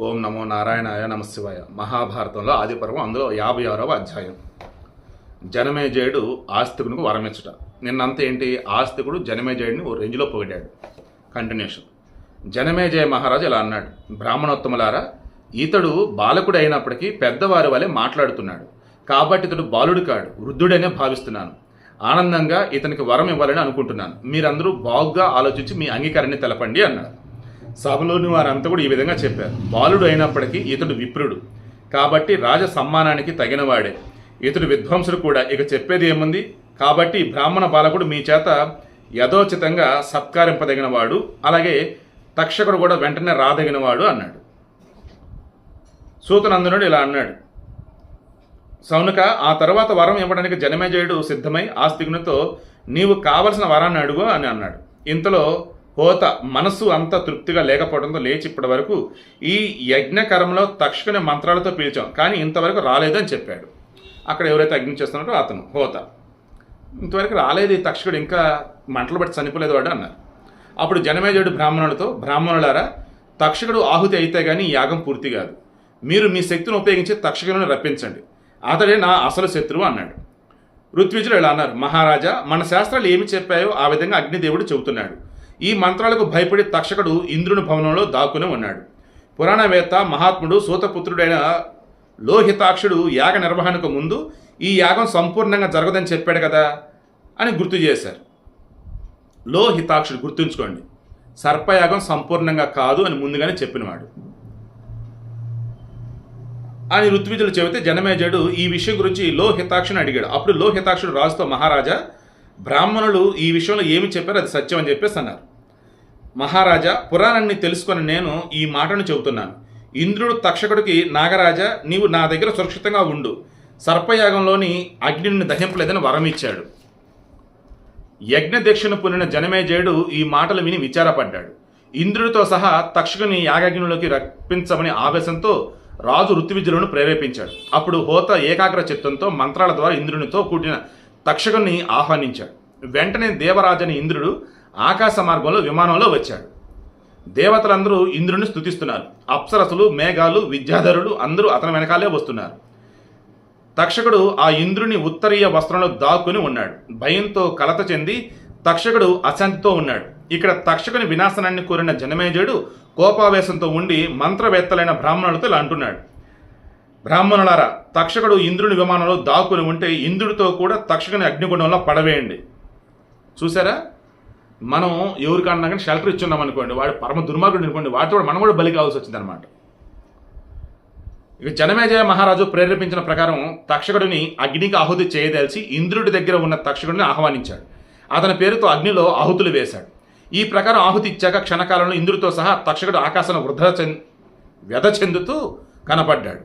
ఓం నమో నారాయణాయ నమశివాయ. మహాభారతంలో ఆదిపర్వం అందులో యాభై ఆరవ అధ్యాయం. జనమేజయుడు ఆస్తికునికి వరమిచ్చుట. నిన్నంత ఏంటి? ఆస్తికుడు జనమేజయుడిని ఓ రేంజ్లో పొగిడాడు. కంటిన్యూషన్ జనమేజయ మహారాజు ఇలా అన్నాడు. బ్రాహ్మణోత్తములారా ఇతడు బాలకుడు అయినప్పటికీ పెద్దవారి వలె మాట్లాడుతున్నాడు. కాబట్టి ఇతడు బాలుడు కాడు వృద్ధుడనే భావిస్తున్నాను. ఆనందంగా ఇతనికి వరం ఇవ్వాలని అనుకుంటున్నాను. మీరందరూ బాగుగా ఆలోచించి మీ అంగీకారాన్ని తెలపండి అన్నాడు. సభలోని వారంతా కూడా ఈ విధంగా చెప్పారు. బాలుడు అయినప్పటికీ ఇతడు విప్రుడు. కాబట్టి రాజ సమ్మానానికి తగినవాడే. ఇతడు విధ్వంసుడు కూడా. ఇక చెప్పేది ఏముంది? కాబట్టి బ్రాహ్మణ బాలకుడు మీ చేత యథోచితంగా సత్కారింపదగినవాడు. అలాగే తక్షకుడు కూడా వెంటనే రాదగినవాడు అన్నాడు. సూతనందనుడు ఇలా అన్నాడు. సౌనుక ఆ తర్వాత వరం ఇవ్వడానికి జనమేజయుడు సిద్ధమై ఆస్తికునితో నీవు కావలసిన వరాన్ని అడుగు అని అన్నాడు. ఇంతలో హోత మనస్సు అంత తృప్తిగా లేకపోవడంతో లేచి ఇప్పటి వరకు ఈ యజ్ఞకరంలో తక్షకుని మంత్రాలతో పిలిచాం. కానీ ఇంతవరకు రాలేదని చెప్పాడు. అక్కడ ఎవరైతే అగ్ని చేస్తున్నారో అతను హోత ఇంతవరకు రాలేదు ఈ తక్షకుడు ఇంకా మంటలు బట్టి చనిపోలేదు వాడు అన్నారు. అప్పుడు జనమేజయుడు బ్రాహ్మణులతో బ్రాహ్మణులారా తక్షకుడు ఆహుతి అయితే కానీ యాగం పూర్తి కాదు. మీరు మీ శక్తిని ఉపయోగించి తక్షకులను రప్పించండి. అతడే నా అసలు శత్రువు అన్నాడు. ఋత్విజులు ఇలా అన్నారు. మహారాజా మన శాస్త్రాలు ఏమి చెప్పాయో ఆ విధంగా అగ్నిదేవుడు చెబుతున్నాడు. ఈ మంత్రాలకు భయపడి తక్షకుడు ఇంద్రుని భవనంలో దాక్కుని ఉన్నాడు. పురాణవేత్త మహాత్ముడు సూతపుత్రుడైన లోహితాక్షుడు యాగ నిర్వహణకు ముందు ఈ యాగం సంపూర్ణంగా జరగదని చెప్పాడు కదా అని గుర్తు చేశారు. లోహితాక్షుడు గుర్తుంచుకోండి సర్పయాగం సంపూర్ణంగా కాదు అని ముందుగానే చెప్పినవాడు. అని ఋత్విజులు చెబితే జనమేజయుడు ఈ విషయం గురించి లోహితాక్షుని అడిగాడు. అప్పుడు లోహితాక్షుడు రాజుతో మహారాజా బ్రాహ్మణులు ఈ విషయంలో ఏమి చెప్పారో అది సత్యం అని చెప్పేసి అన్నారు. మహారాజా పురాణాన్ని తెలుసుకొని నేను ఈ మాటను చెబుతున్నాను. ఇంద్రుడు తక్షకుడికి నాగరాజా నీవు నా దగ్గర సురక్షితంగా ఉండు. సర్పయాగంలోని అగ్నిని దహింపలేదని వరం ఇచ్చాడు యజ్ఞదీక్షను పొందిన జనమేజయుడు ఈ మాటలు విని విచారపడ్డాడు. ఇంద్రుడితో సహా తక్షకుని యాగగ్నిలోకి రప్పించమని ఆవేశంతో రాజు ఋత్విజులను ప్రేరేపించాడు. అప్పుడు హోత ఏకాగ్ర చిత్తంతో మంత్రాల ద్వారా ఇంద్రునితో కూడిన తక్షకుని ఆహ్వానించాడు. వెంటనే దేవరాజని ఇంద్రుడు ఆకాశ మార్గంలో విమానంలో వచ్చాడు. దేవతలందరూ ఇంద్రుని స్తుతిస్తున్నారు. అప్సరసులు మేఘాలు విద్యాధరులు అందరూ అతని వెనకాలే వస్తున్నారు. తక్షకుడు ఆ ఇంద్రుని ఉత్తరీయ వస్త్రంలో దాక్కుని ఉన్నాడు. భయంతో కలత చెంది తక్షకుడు అశాంతితో ఉన్నాడు. ఇక్కడ తక్షకుని వినాశనాన్ని కోరిన జనమేజయుడు కోపావేశంతో ఉండి మంత్రవేత్తలైన బ్రాహ్మణులతో ఇలా అంటున్నాడు. బ్రాహ్మణులారా తక్షకుడు ఇంద్రుని విమానంలో దాక్కుని ఉంటే ఇంద్రుడితో కూడా తక్షకుని అగ్నిగుణంలో పడవేయండి. చూసారా మనం ఎవరికన్నా కానీ షెల్టర్ ఇచ్చున్నాం అనుకోండి వాడు పరమ దుర్మార్గుడు అనుకోండి వాటితో కూడా మనం కూడా బలి కావాల్సి వచ్చింది అనమాట ఇక జనమేజయ మహారాజు ప్రేరేపించిన ప్రకారం తక్షకుడిని అగ్నికి ఆహుతి చేయదలిచి ఇంద్రుడి దగ్గర ఉన్న తక్షకుడిని ఆహ్వానించాడు. అతని పేరుతో అగ్నిలో ఆహుతులు వేశాడు. ఈ ప్రకారం ఆహుతి ఇచ్చాక క్షణకాలంలో ఇంద్రుడితో సహా తక్షకుడు ఆకాశంలో వృధ చెంద వ్యధ చెందుతూ కనపడ్డాడు.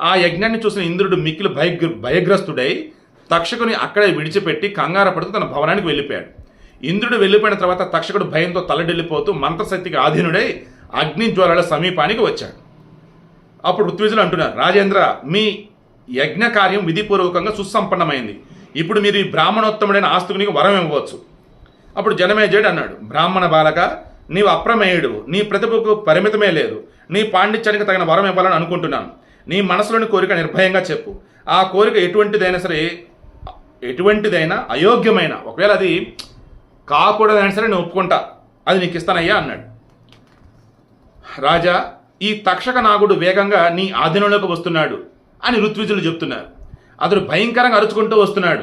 ఆ యజ్ఞాన్ని చూసిన ఇంద్రుడు మిక్కిలి భయగ్ర భయగ్రస్తుడై తక్షకుని అక్కడే విడిచిపెట్టి కంగారపడుతూ తన భవనానికి వెళ్ళిపోయాడు. ఇంద్రుడు వెళ్ళిపోయిన తర్వాత తక్షకుడు భయంతో తలడిల్లిపోతూ మంత్రశక్తికి ఆధీనుడై అగ్ని జ్వాలల సమీపానికి వచ్చాడు. అప్పుడు ఋత్విజులు అంటున్నారు రాజేంద్ర మీ యజ్ఞ కార్యం విధిపూర్వకంగా సుసంపన్నమైంది. ఇప్పుడు మీరు ఈ బ్రాహ్మణోత్తముడైన ఆస్తుకునికి వరం ఇవ్వవచ్చు. అప్పుడు జనమేజయుడు అన్నాడు బ్రాహ్మణ బాలక నీవు అప్రమేయుడు నీ ప్రతిభకు పరిమితమే లేదు. నీ పాండిత్యానికి తగిన వరం ఇవ్వాలని అనుకుంటున్నాను. నీ మనసులోని కోరిక నిర్భయంగా చెప్పు. ఆ కోరిక ఎటువంటిదైనా సరే ఎటువంటిదైనా అయోగ్యమైన. ఒకవేళ అది కాకూడదని సరే నేను ఒప్పుకుంటా. అది నీకు ఇస్తానయ్యా అన్నాడు. రాజా ఈ తక్షక నాగుడు వేగంగా నీ ఆధీనంలోకి వస్తున్నాడు అని ఋత్విజులు చెప్తున్నారు. అతడు భయంకరంగా అరుచుకుంటూ వస్తున్నాడు.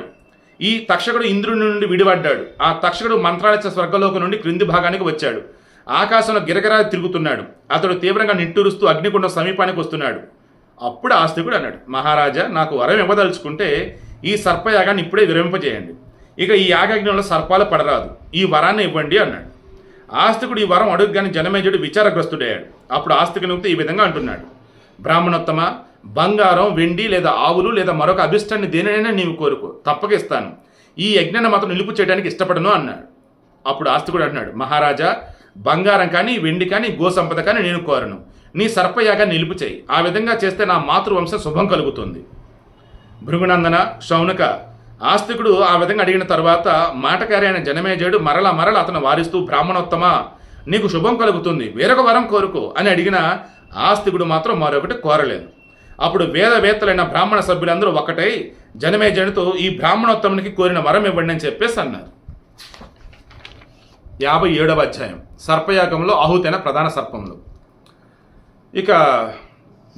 ఈ తక్షకుడు ఇంద్రుడి నుండి విడిపడ్డాడు. ఆ తక్షకుడు మంత్రాలయ స్వర్గలోకం నుండి క్రింది భాగానికి వచ్చాడు. ఆకాశంలో గిరగిరా తిరుగుతున్నాడు. అతడు తీవ్రంగా నిట్టూరుస్తూ అగ్నికుండ సమీపానికి వస్తున్నాడు. అప్పుడు ఆస్తికుడు అన్నాడు మహారాజా నాకు వరం ఇవ్వదలుచుకుంటే ఈ సర్పయాగాన్ని ఇప్పుడే విరమింపజేయండి. ఇక ఈ యాగజ్ఞంలో సర్పాలు పడరాదు. ఈ వరాన్ని ఇవ్వండి అన్నాడు. ఆస్తికుడు ఈ వరం అడుగుగానే జనమేజుడు విచారగ్రస్తుడయ్యాడు. అప్పుడు ఆస్తికునితో ఈ విధంగా అంటున్నాడు. బ్రాహ్మణోత్తమ బంగారం వెండి లేదా ఆవులు లేదా మరొక అభిష్టాన్ని దేనినైనా నీవు కోరుకో. తప్పక ఇస్తాను. ఈ యజ్ఞాన్ని మాత్రం నిలుపు చేయడానికి ఇష్టపడను అన్నాడు. అప్పుడు ఆస్తికుడు అంటున్నాడు మహారాజా బంగారం కానీ వెండి కానీ గోసంపద కానీ నేను కోరను. నీ సర్పయాగాన్ని నిలుపు చేయి. ఆ విధంగా చేస్తే నా మాతృవంశం శుభం కలుగుతుంది. భృగునందన శౌనక ఆస్తికుడు ఆ విధంగా అడిగిన తర్వాత మాటకారి అయిన జనమేజయుడు మరల మరల అతను వారిస్తూ బ్రాహ్మణోత్తమ? నీకు శుభం కలుగుతుంది వేరొక వరం కోరుకో అని అడిగిన ఆస్తికుడు మాత్రం మరొకటి కోరలేదు. అప్పుడు వేదవేత్తలైన బ్రాహ్మణ సభ్యులందరూ ఒకటై జనమేజయునితో ఈ బ్రాహ్మణోత్తమునికి కోరిన వరం ఇవ్వండి అని చెప్పేసి అన్నారు. యాభై ఏడవ అధ్యాయం. సర్పయాగంలో ఆహుతైన ప్రధాన సర్పములు. ఇక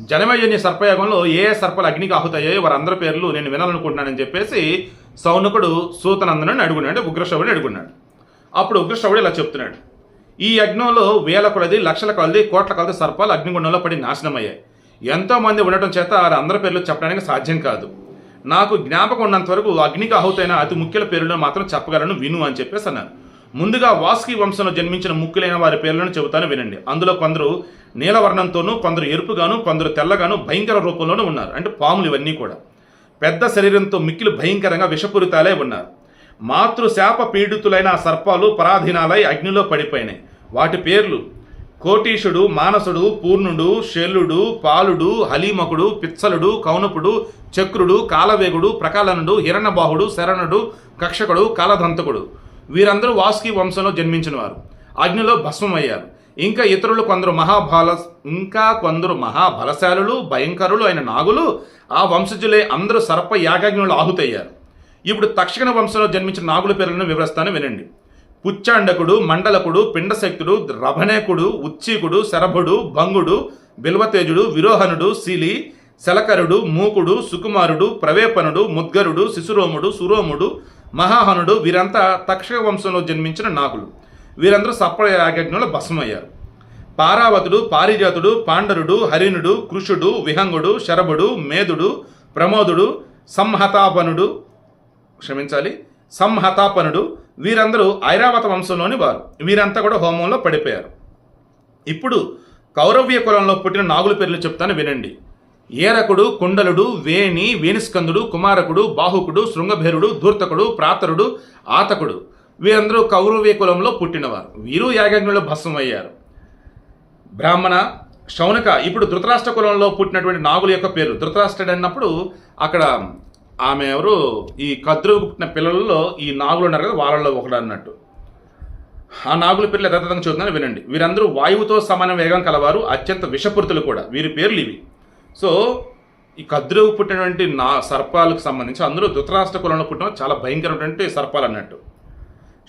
జనమయ్యని సర్పయాగంలో ఏ సర్పలు అగ్నికి ఆహుతయ్యాయో వారందరి పేర్లు నేను వినాలనుకుంటున్నానని చెప్పేసి సౌనకుడు సూతనందనుని అడుగున్నాడు అంటే ఉగ్రశ్రవుడిని అడుగున్నాడు అప్పుడు ఉగ్రశ్రవుడు ఇలా చెప్తున్నాడు. ఈ యజ్ఞంలో వేల కొలది లక్షల కొలది కోట్ల కొలది సర్పాలు అగ్నిగుండంలో పడి నాశనమయ్యాయి. ఎంతో మంది ఉండటం చేత వారి అందరి పేర్లు చెప్పడానికి సాధ్యం కాదు. నాకు జ్ఞాపకం ఉన్నంత వరకు అగ్నికి ఆహుతైన అతి ముఖ్యుల పేర్లను మాత్రం చెప్పగలను విను అని చెప్పేసి అన్నారు ముందుగా వాస్కి వంశంలో జన్మించిన ముక్కులైన వారి పేర్లను చెబుతాను వినండి. అందులో కొందరు నీలవర్ణంతోనూ కొందరు ఎరుపుగాను కొందరు తెల్లగాను భయంకర రూపంలోనూ ఉన్నారు. అంటే పాములు ఇవన్నీ కూడా. పెద్ద శరీరంతో మిక్కిలు భయంకరంగా విషపూరితాలే ఉన్నారు. మాతృశాప పీడితులైన సర్పాలు పరాధీనాలై అగ్నిలో పడిపోయినాయి. వాటి పేర్లు కోటీశుడు మానసుడు పూర్ణుడు శల్యుడు పాలుడు హలీమకుడు పిత్సలుడు కౌనపుడు చక్రుడు కాలవేగుడు ప్రకాలనుడు హిరణబాహుడు శరణుడు కక్షకుడు కాలదంతకుడు వీరందరూ వాసుకి వంశంలో జన్మించిన వారు అగ్నిలో భస్మమయ్యారు. ఇంకా ఇతరులు కొందరు మహాబల ఇంకా కొందరు మహాబలశాలులు భయంకరులు అయిన నాగులు ఆ వంశజులే అందరూ సర్ప యాగాగ్నులు ఆహుతయ్యారు. ఇప్పుడు తక్షణ వంశంలో జన్మించిన నాగుల పేర్లను వివరిస్తాను వినండి. పుచ్చాండకుడు మండలకుడు పిండశక్తుడు రభనేకుడు ఉచ్చీకుడు శరభుడు భంగుడు బిల్వతేజుడు విరోహనుడు శిలి శలకరుడు మూకుడు సుకుమారుడు ప్రవేపనుడు ముద్గరుడు శిశురోముడు సురోముడు మహాహనుడు వీరంతా తక్షక వంశంలో జన్మించిన నాగులు. వీరందరూ సప్పడ యాగజ్ఞంలో భస్మయ్యారు పారావతుడు పారిజాతుడు పాండరుడు హరిణుడు కృషుడు విహంగుడు శరభుడు మేధుడు ప్రమోదుడు సంహతాపనుడు క్షమించాలి సంహతాపనుడు వీరందరూ ఐరావత వంశంలోని వారు. వీరంతా కూడా హోమంలో పడిపోయారు. ఇప్పుడు కౌరవ్య కులంలో పుట్టిన నాగుల పేర్లు చెప్తాను వినండి. ఏరకుడు కుండలుడు వేణి వేణిస్కందుడు కుమారకుడు బాహుకుడు శృంగభేరుడు ధూర్తకుడు ప్రాతరుడు ఆతకుడు. వీరందరూ కౌరవ్య కులంలో పుట్టినవారు. వీరు యాగజ్ఞులు భస్మమయ్యారు. బ్రాహ్మణ శౌనక ఇప్పుడు ధృతరాష్ట్ర కులంలో పుట్టినటువంటి నాగుల యొక్క పేరు ధృతరాష్ట్రుడు అన్నప్పుడు అక్కడ ఆమె ఎవరు? ఈ కద్రుకు పుట్టిన పిల్లలలో ఈ నాగులు ఉన్నారు కదా వాళ్ళలో ఒకడు అన్నట్టు. ఆ నాగుల పేర్లు యథాతథంగా చూద్దామని వినండి. వీరందరూ వాయువుతో సమాన వేగం కలవారు అత్యంత విషపూరితులు కూడా. వీరి పేర్లు ఇవి. సో ఈ కద్రువు పుట్టినటువంటి నా సర్పాలకు సంబంధించి అందరూ ధృతరాష్ట్ర కులంలో పుట్టిన చాలా భయంకరమైనటువంటి సర్పాలు అన్నట్టు.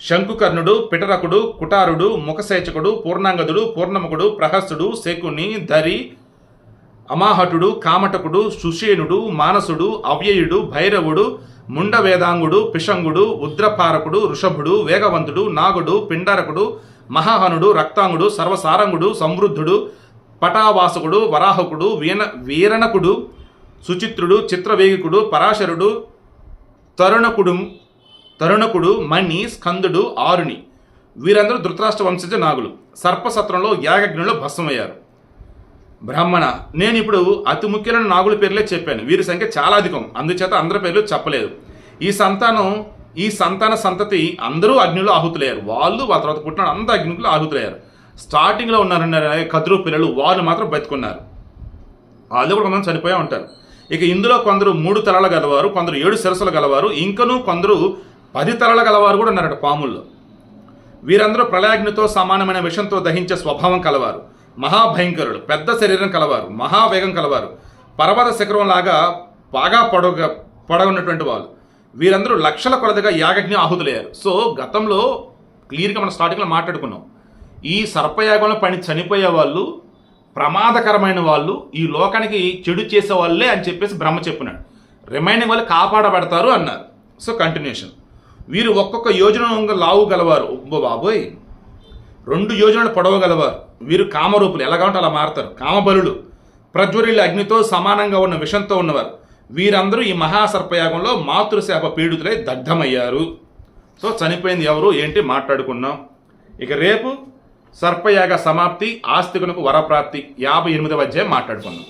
శంకుకర్ణుడు పిటరకుడు కుటారుడు ముఖసేచకుడు పూర్ణాంగదుడు పూర్ణముఖుడు ప్రహస్తుడు శకుని ధరి అమాహటుడు కామటకుడు సుషేనుడు మానసుడు అవ్యయుడు భైరవుడు ముండవేదాంగుడు పిషంగుడు ఉద్రపారకుడు ఋషభుడు వేగవంతుడు నాగుడు పిండారకుడు మహాహనుడు రక్తాంగుడు సర్వసారంగుడు సమృద్ధుడు పటావాసకుడు వరాహకుడు వీణ వీరణకుడు సుచిత్రుడు చిత్రవేగికుడు పరాశరుడు తరుణకుడు తరుణకుడు మణి స్కందుడు ఆరుని వీరందరూ ధృతరాష్ట్ర వంశజ నాగులు. సర్పసత్రంలో యాగజ్ఞంలో భస్మమయ్యారు. బ్రాహ్మణ. నేను ఇప్పుడు అతి ముఖ్యమైన నాగుల పేర్లే చెప్పాను. వీరి సంఖ్య చాలా అధికం. అందుచేత అందరి పేర్లు చెప్పలేదు. ఈ సంతానం ఈ సంతాన సంతతి అందరూ అగ్నిలో ఆహుతులయ్యారు. వాళ్ళు వాళ్ళ తర్వాత పుట్టిన అంత అగ్నిలో ఆహుతులయ్యారు. స్టార్టింగ్లో ఉన్నారన్న కదురు పిల్లలు వాళ్ళు మాత్రం బతుకున్నారు. వాళ్ళు కూడా కొంతమంది చనిపోయే ఉంటారు. ఇక ఇందులో కొందరు మూడు తరాల గలవారు కొందరు ఏడు సిరసలు గలవారు ఇంకనూ కొందరు పది తరాల గలవారు కూడా ఉన్నారట పాముల్లో. వీరందరూ ప్రళయాగ్నితో సమానమైన విషంతో దహించే స్వభావం కలవారు. మహాభయంకరుడు పెద్ద శరీరం కలవారు మహావేగం కలవారు. పర్వత శిఖరం లాగా బాగా పొడవుగా పొడవున్నటువంటి వాళ్ళు. వీరందరూ లక్షల కొలదిగా యాగజ్ఞ ఆహుతులయ్యారు. సో గతంలో క్లియర్గా మనం స్టార్టింగ్లో మాట్లాడుకున్నాం. ఈ సర్పయాగంలో పని చనిపోయే వాళ్ళు ప్రమాదకరమైన వాళ్ళు ఈ లోకానికి చెడు చేసే వాళ్ళే అని చెప్పేసి బ్రహ్మ చెప్పినాడు. రిమైనింగ్ వాళ్ళు కాపాడబడతారు అన్నారు. సో కంటిన్యూషన్ వీరు ఒక్కొక్క యోజన లావు గలవారు. బాబోయ్. రెండు యోజనలు పొడవగలవారు వీరు కామరూపులు. ఎలాగా ఉంటే అలా మారతారు. కామబలుడు ప్రజ్వరిల్లి అగ్నితో సమానంగా ఉన్న విషంతో ఉన్నవారు. వీరందరూ ఈ మహాసర్పయాగంలో మాతృశాప పీడితులై దగ్ధమయ్యారు. సో చనిపోయింది ఎవరు? ఏంటి? మాట్లాడుకున్నాం ఇక రేపు సర్పయాగ సమాప్తి ఆస్తికునకు వరప్రాప్తి యాభై ఎనిమిదవ అధ్యాయం మాట్లాడుకుందాం.